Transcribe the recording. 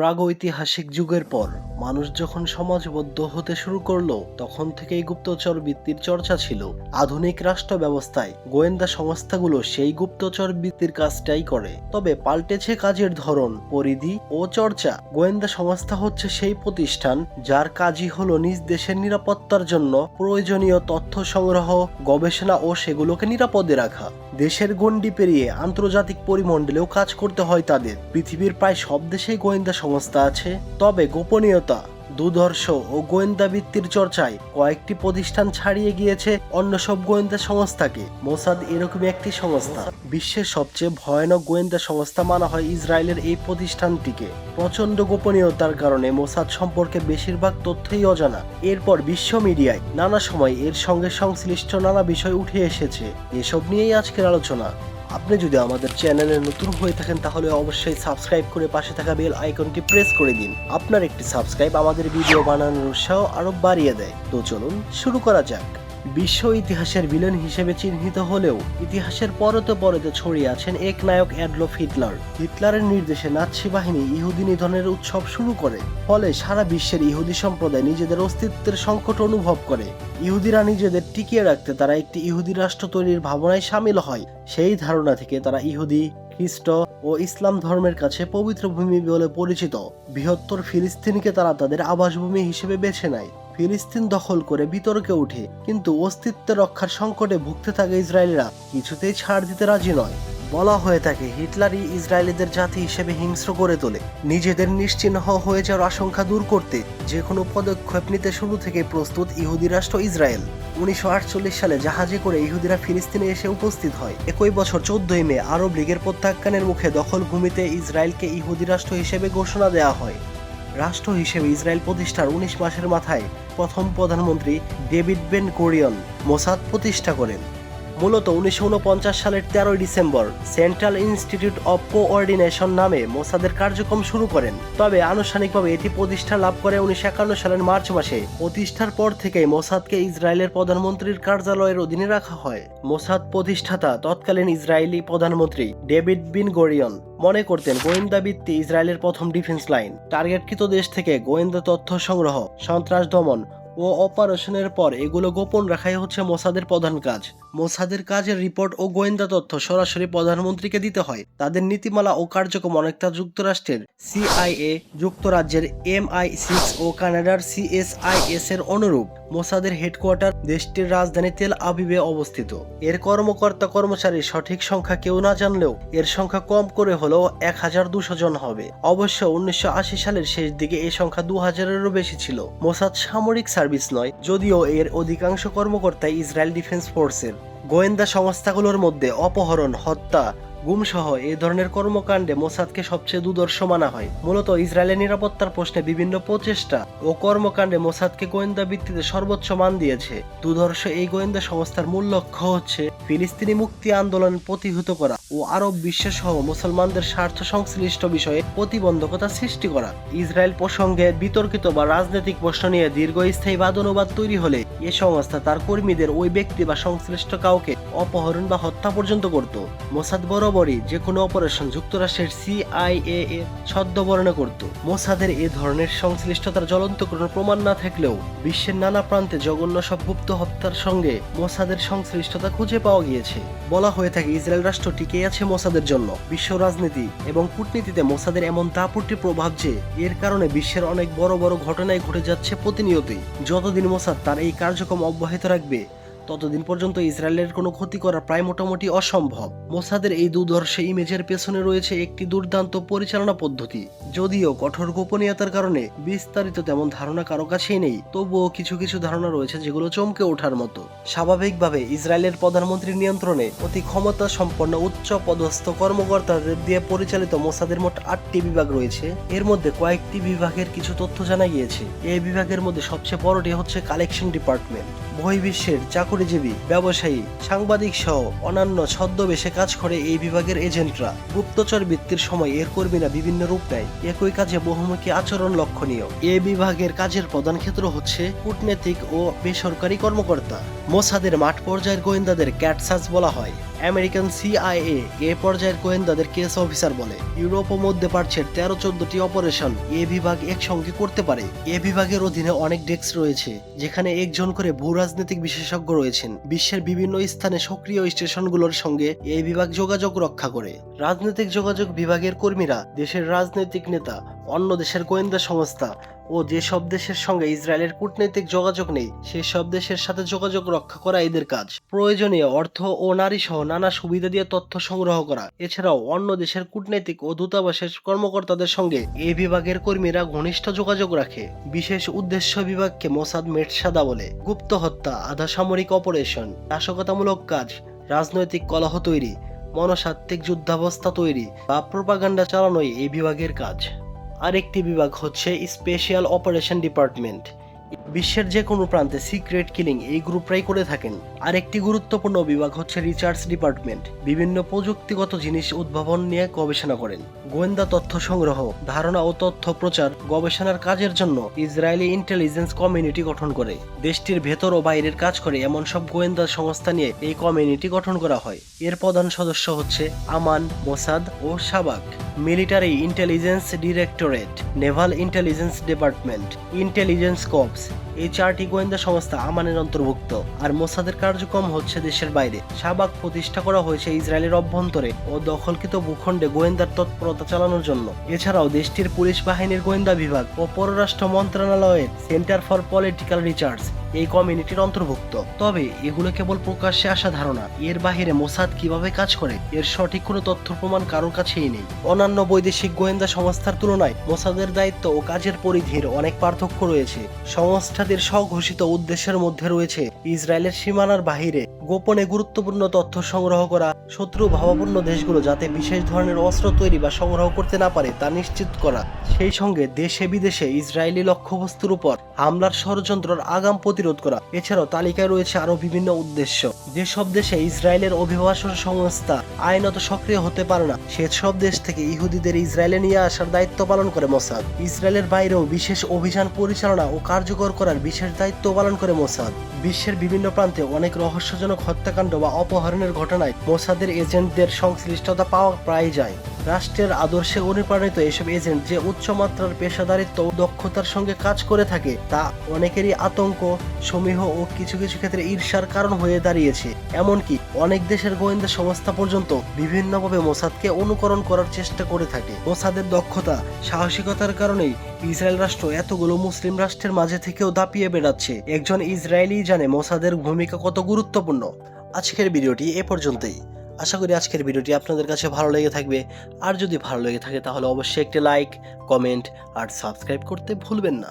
প্রাগৈতিহাসিক যুগের পর, মানুষ যখন সমাজবদ্ধ হতে শুরু করল, তখন থেকেই গুপ্তচর বৃত্তির চর্চা ছিল। আধুনিক রাষ্ট্র ব্যবস্থায় গোয়েন্দা সংস্থাগুলো সেই গুপ্তচর বৃত্তির কাজটাই করে। তবে পাল্টেছে কাজের ধরন, পরিধি ও চর্চা। গোয়েন্দা সংস্থা হচ্ছে সেই প্রতিষ্ঠান যার কাজই হলো নিজ দেশের নিরাপত্তার জন্য প্রয়োজনীয় তথ্য সংগ্রহ, গবেষণা ও সেগুলোকে নিরাপদে রাখা। দেশের গণ্ডি পেরিয়ে আন্তর্জাতিক পরিমণ্ডলেও কাজ করতে হয় তাদের। পৃথিবীর প্রায় সব দেশেই গোয়েন্দা সংস্থা আছে। তবে গোপনীয়তা দুধর্ষ ও গোয়েন্দা বৃত্তির চর্চায় কয়েকটি প্রতিষ্ঠান ছাড়িয়ে গিয়েছে অন্য সব গোয়েন্দা সংস্থাকে। মোসাদ এরকম একটি সংস্থা। বিশ্বের সবচেয়ে ভয়ানক গোয়েন্দা সংস্থা মানা হয় ইসরায়েলের এই প্রতিষ্ঠানটিকে। প্রচণ্ড গোপনীয়তার কারণে মোসাদ সম্পর্কে বেশিরভাগ তথ্যই অজানা। এরপর বিশ্ব মিডিয়ায় নানা সময় এর সঙ্গে সংশ্লিষ্ট নানা বিষয় উঠে এসেছে। এসব নিয়েই আজকের আলোচনা। আপনি যদি আমাদের চ্যানেলে নতুন হয়ে থাকেন, তাহলে অবশ্যই সাবস্ক্রাইব করে পাশে থাকা বেল আইকনটি প্রেস করে দিন। আপনার একটি সাবস্ক্রাইব আমাদের ভিডিও বানানোর উৎসাহ আরও বাড়িয়ে দেয়। তো চলুন শুরু করা যাক। বিশ্ব ইতিহাসের ভিলেন হিসেবে চিহ্নিত হলেও ইতিহাসের পরতে পরতে ছড়িয়ে আছেন এক নায়ক অ্যাডলফ হিটলার। হিটলারের নির্দেশে নাৎসি বাহিনী ইহুদি নিধনের উৎসব শুরু করে, ফলে সারা বিশ্বের ইহুদি সম্প্রদায় নিজেদের অস্তিত্বের সংকট অনুভব করে। ইহুদিরা নিজেদের টিকিয়ে রাখতে তারা একটি ইহুদি রাষ্ট্র তৈরির ভাবনায় সামিল হয়, সেই ধারণা থেকে তারা ইহুদি খ্রিস্ট ও ইসলাম ধর্মের কাছে পবিত্র ভূমি বলে পরিচিত। বৃহত্তর ফিলিস্তিনকে তারা তাদের আবাসভূমি হিসেবে বেছে নেয়। ফিলিস্তিন দখল করে বিতর্কে ওঠে, কিন্তু অস্তিত্ব রক্ষার সংকটে ভুগতে থাকে ইসরায়েলরা। কিছুতেই ছাড় দিতে রাজি নয়। বলা হয়ে থাকে, হিটলারই ইসরায়েলিদের জাতি হিসেবে হিংস্র করে তোলে। নিজেদের নিশ্চিহ্ন হয়ে যাওয়ার আশঙ্কা দূর করতে যে কোনো পদক্ষেপ নিতে শুরু থেকে প্রস্তুত ইহুদি রাষ্ট্র ইসরায়েল। উনিশশো আটচল্লিশ সালে জাহাজে করে ইহুদিরা ফিলিস্তিনে এসে উপস্থিত হয়। একই বছর চোদ্দই মে আরব লীগের প্রত্যাখ্যানের মুখে দখল ভূমিতে ইসরায়েলকে ইহুদি রাষ্ট্র হিসেবে ঘোষণা দেওয়া হয়। রাষ্ট্র হিসেবে ইসরায়েল প্রতিষ্ঠার উনিশ মাসের মাথায় প্রথম প্রধানমন্ত্রী ডেভিড বেন কোরিয়ন মোসাদ প্রতিষ্ঠা করেন। মূলত উনিশশো উনপঞ্চাশ সালের তেরোই December central institute of coordination নামে মোসাদের কার্যক্রম শুরু করেন। তবে আনুষ্ঠানিকভাবে এটি প্রতিষ্ঠা লাভ করে উনিশশো একান্ন সালের মার্চ মাসে। প্রতিষ্ঠার পর থেকেই মোসাদকে ইসরায়েলের প্রধানমন্ত্রীর কার্যালয়ের অধীনে রাখা হয়। মোসাদ প্রতিষ্ঠাতা তৎকালীন ইসরায়েলি প্রধানমন্ত্রী ডেভিড বিন গরিয়ন মনে করতেন গোয়েন্দা ভিত্তি ইসরায়েলের প্রথম ডিফেন্স লাইন। টার্গেটকৃত দেশ থেকে গোয়েন্দা তথ্য সংগ্রহ, সন্ত্রাস দমন ও অপারেশনের পর এগুলো গোপন রাখাই হচ্ছে মোসাদের প্রধান কাজ। মোসাদের কাজের রিপোর্ট ও গোয়েন্দা তথ্য সরাসরি প্রধানমন্ত্রীকে দিতে হয়। তাদের নীতিমালা ও কার্যক্রম অনেকটা যুক্তরাষ্ট্রের সিআইএ, যুক্তরাজ্যের এমআই সিক্স ও কানাডার সিএসআইএস এর অনুরূপ। মোসাদের হেডকোয়ার্টার দেশটির রাজধানী তেল আবিবে অবস্থিত। এর কর্মকর্তা কর্মচারীর সঠিক সংখ্যা কেউ না জানলেও এর সংখ্যা কম করে হলেও এক হাজার দুশো জন হবে। অবশ্য উনিশশো আশি সালের শেষ দিকে এই সংখ্যা দু হাজারেরও বেশি ছিল। মোসাদ সামরিক সার্ভিস নয়, যদিও এর অধিকাংশ কর্মকর্তা ইসরায়েল ডিফেন্স ফোর্সের। গোয়েন্দা সংস্থাগুলোর মধ্যে অপহরণ হত্যা গুমসহ এই ধরনের কর্মকাণ্ডে মোসাদকে সবচেয়ে দুদর্শ মানা হয়। মূলত ইসরায়েলের নিরাপত্তার প্রশ্নে বিভিন্ন প্রচেষ্টা ও কর্মকাণ্ডে মোসাদকে গোয়েন্দা ভিত্তিতে সর্বোচ্চ মান দিয়েছে। দুদর্শ এই গোয়েন্দা সংস্থার মূল লক্ষ্য হচ্ছে ফিলিস্তিনি মুক্তি আন্দোলন প্রতিহত করা ও আরব বিশ্ব সহ মুসলমানদের স্বার্থ সংশ্লিষ্ট বিষয়ে প্রতিবন্ধকতা সৃষ্টি করা। ইসরায়েল প্রসঙ্গে বিতর্কিত বা রাজনৈতিক প্রশ্ন নিয়ে দীর্ঘস্থায়ী বাদনুবাদ তৈরি হলে এ সংস্থা তার কর্মীদের ওই ব্যক্তি বা সংশ্লিষ্ট কাউকে অপহরণ বা হত্যা পর্যন্ত করত। মোসাদ বরাবরই যে কোনো অপারেশন যুক্তরাষ্ট্রের সিআইএ এর ছদ্মবর্ণে করত। মোসাদের এ ধরনের সংশ্লিষ্টতার জ্বলন্ত কোনো প্রমাণ না থাকলেও বিশ্বের নানা প্রান্তে জঘন্য সব গুপ্ত হত্যার সঙ্গে মোসাদের সংশ্লিষ্টতা খুঁজে পাওয়া গিয়েছে। বলা হয়ে থাকে ইসরায়েল রাষ্ট্র টিকে আছে মোসাদের জন্য। বিশ্ব রাজনীতি এবং কূটনীতিতে মোসাদের এমন দাপুটে প্রভাব যে এর কারণে বিশ্বের অনেক বড় বড় ঘটনায় ঘটে যাচ্ছে প্রতিনিয়তই। যতদিন মোসাদ তার এই কার্যক্রম অব্যাহত রাখবে ততদিন পর্যন্ত ইসরায়েলের কোনো ক্ষতি করা প্রায় মোটামুটি অসম্ভব। মোসাদের এই দুর্ধর্ষ ইমেজের পেছনে রয়েছে একটি দুর্দান্ত পরিচালনা পদ্ধতি। যদিও কঠোর গোপনীয়তার কারণে বিস্তারিত তেমন ধারণা কারও কাছেই নেই, তবুও কিছু কিছু ধারণা রয়েছে যেগুলো চমকে ওঠার মতো। স্বাভাবিকভাবে ইসরায়েলের প্রধানমন্ত্রীর নিয়ন্ত্রণে অতি ক্ষমতা সম্পন্ন উচ্চ পদস্থ কর্মকর্তাদের দিয়ে পরিচালিত মোসাদের মোট আটটি বিভাগ রয়েছে। এর মধ্যে কয়েকটি বিভাগের কিছু তথ্য জানা গিয়েছে। এই বিভাগের মধ্যে সবচেয়ে বড়টি হচ্ছে কালেকশন ডিপার্টমেন্ট। বহির্বিশ্বের চাকুরিজীবী, ব্যবসায়ী, সাংবাদিক সহ অন্যান্য ছদ্মবেশে কাজ করে এই বিভাগের এজেন্টরা। গুপ্তচর বৃত্তির সময় এর কর্মীরা বিভিন্ন রূপ নেয়। একই কাজে বহুমুখী আচরণ লক্ষণীয়। এ বিভাগের কাজের প্রধান ক্ষেত্র হচ্ছে কূটনৈতিক ও বেসরকারি কর্মকর্তা। মোসাদের মাঠ পর্যায়ের গোয়েন্দাদের ক্যাটসাস বলা হয়। আমেরিকান সিআইএ, এ পর্যায়ের গোয়েন্দাদের কেস অফিসার বলে। ইউরোপ ও মধ্যপ্রাচ্যের তেরো চোদ্দটি অপারেশন এ বিভাগ একসঙ্গে করতে পারে। এ বিভাগের অধীনে অনেক ডেস্ক রয়েছে, যেখানে একজন করে ভূ রাজনৈতিক বিশেষজ্ঞ রয়েছেন। বিশ্বের বিভিন্ন স্থানে সক্রিয় স্টেশনগুলোর সঙ্গে এই বিভাগ যোগাযোগ রক্ষা করে। রাজনৈতিক যোগাযোগ বিভাগের কর্মীরা দেশের রাজনৈতিক নেতা, অন্য দেশের গোয়েন্দা সংস্থা ও যেসব দেশের সঙ্গে ইসরায়েলের কূটনৈতিক যোগাযোগ নেই সেই সব দেশের সাথে যোগাযোগ রক্ষা করা এদের কাজ। প্রয়োজনীয় অর্থ ও নারী সহ নানা সুবিধা দিয়ে তথ্য সংগ্রহ করা। এছাড়াও অন্য দেশের কূটনৈতিক ও দূতাবাসের কর্মকর্তাদের সঙ্গে এই বিভাগের কর্মীরা ঘনিষ্ঠ যোগাযোগ রাখে। বিশেষ উদ্দেশ্য বিভাগকে মোসাদ মেটসাদা বলে। গুপ্ত হত্যা, আধা সামরিক অপারেশন, নাশকতামূলক কাজ, রাজনৈতিক কলহ তৈরি মনসাত্ত্বিক যুদ্ধাবস্থা তৈরি বা প্রোপাগান্ডা চালানোই এই বিভাগের কাজ। আরেকটি বিভাগ হচ্ছে স্পেশাল অপারেশন ডিপার্টমেন্ট। বিশ্বের যে কোনো প্রান্তে সিক্রেট কিলিং এই গ্রুপরাই করে থাকেন। আরেকটি গুরুত্বপূর্ণ বিভাগ হচ্ছে রিসার্চ ডিপার্টমেন্ট। বিভিন্ন প্রযুক্তিগত জিনিস উদ্ভাবন নিয়ে গবেষণা করেন। গোয়েন্দা তথ্য সংগ্রহ, ধারণা ও তথ্য প্রচার গবেষণার কাজের জন্য ইসরায়েলি ইন্টেলিজেন্স কমিউনিটি গঠন করে। দেশটির ভেতর ও বাইরের কাজ করে এমন সব গোয়েন্দা সংস্থা নিয়ে এই কমিউনিটি গঠন করা হয়। এর প্রধান সদস্য হচ্ছে আমান, মোসাদ ও Shabak. Military intelligence directorate naval intelligence department intelligence corps এই চারটি গোয়েন্দা সংস্থা আমানের অন্তর্ভুক্ত। আর মোসাদের কার্যক্রম হচ্ছে দেশের বাইরে। শাবাক প্রতিষ্ঠা করা হয়েছে ইসরায়েলের অভ্যন্তরে ও দখলকৃত ভূখণ্ডে গোয়েন্দার তৎপরতা চালানোর জন্য। এছাড়াও দেশটির পুলিশ বাহিনীর গোয়েন্দা বিভাগ ও পররাষ্ট্র মন্ত্রণালয়ের সেন্টার ফর পলিটিক্যাল রিসার্চ এই কমিউনিটির অন্তর্ভুক্ত। তবে এগুলো কেবল প্রকাশ্যে আসা ধারণা। এর বাহিরে মোসাদ কীভাবে কাজ করে, এর সঠিক কোনো তথ্য প্রমাণ কারোর কাছেই নেই। অন্যান্য বৈদেশিক গোয়েন্দা সংস্থার তুলনায় মোসাদের দায়িত্ব ও কাজের পরিধির অনেক পার্থক্য রয়েছে। সংস্থাটির স্বঘোষিত উদ্দেশ্যের মধ্যে রয়েছে ইসরায়েলের সীমানার বাহিরে গোপনে গুরুত্বপূর্ণ তথ্য সংগ্রহ করা, শত্রু ভাবাপন্ন দেশগুলো যাতে বিশেষ ধরনের অস্ত্র তৈরি বা সংগ্রহ করতে না পারে তা নিশ্চিত করা। সেই সঙ্গে দেশে বিদেশে ইসরায়েলি লক্ষ্যবস্তুর উপর হামলার ষড়যন্ত্রের আগাম প্রতিরোধ করা। এছাড়াও তালিকায় রয়েছে আরও বিভিন্ন উদ্দেশ্য। যেসব দেশে ইসরায়েলের অভিবাসন সংস্থা আইনত সক্রিয় হতে পারে না, সেসব দেশ থেকে ইহুদিদের ইসরায়েলে নিয়ে আসার দায়িত্ব পালন করে মোসাদ। ইসরায়েলের বাইরেও বিশেষ অভিযান পরিচালনা ও কার্যকর করার বিশেষ দায়িত্ব পালন করে মোসাদ। বিশ্বের বিভিন্ন প্রান্তে অনেক রহস্যজনক হত্যাকাণ্ড বা অপহরণের ঘটনায় মোসাদের এজেন্টদের সংশ্লিষ্টতা পাওয়া প্রায় যায়। রাষ্ট্রের আদর্শে অনুপ্রাণিত এসব এজেন্ট যে উচ্চমাত্রার পেশাদারিত্ব ও দক্ষতার সঙ্গে কাজ করে থাকে, তা অনেকেরই আতঙ্ক, সমীহ ও কিছু কিছু ক্ষেত্রে ঈর্ষার কারণ হয়ে দাঁড়িয়েছে। এমনকি অনেক দেশের গোয়েন্দা সংস্থা পর্যন্ত বিভিন্নভাবে মোসাদকে অনুকরণ করার চেষ্টা করে থাকে। মোসাদের দক্ষতা, সাহসিকতার কারণেই ইসরায়েল রাষ্ট্র এতগুলো মুসলিম রাষ্ট্রের মাঝে থেকেও দাপিয়ে বেড়াচ্ছে। একজন ইসরায়েলি জানে মোসাদের ভূমিকা কত গুরুত্বপূর্ণ। আজকের ভিডিওটি এ পর্যন্তই। আশা করি আজকের ভিডিওটি আপনাদের কাছে ভালো লেগে থাকবে। আর যদি ভালো লেগে থাকে তাহলে অবশ্যই একটি লাইক কমেন্ট আর সাবস্ক্রাইব করতে ভুলবেন না।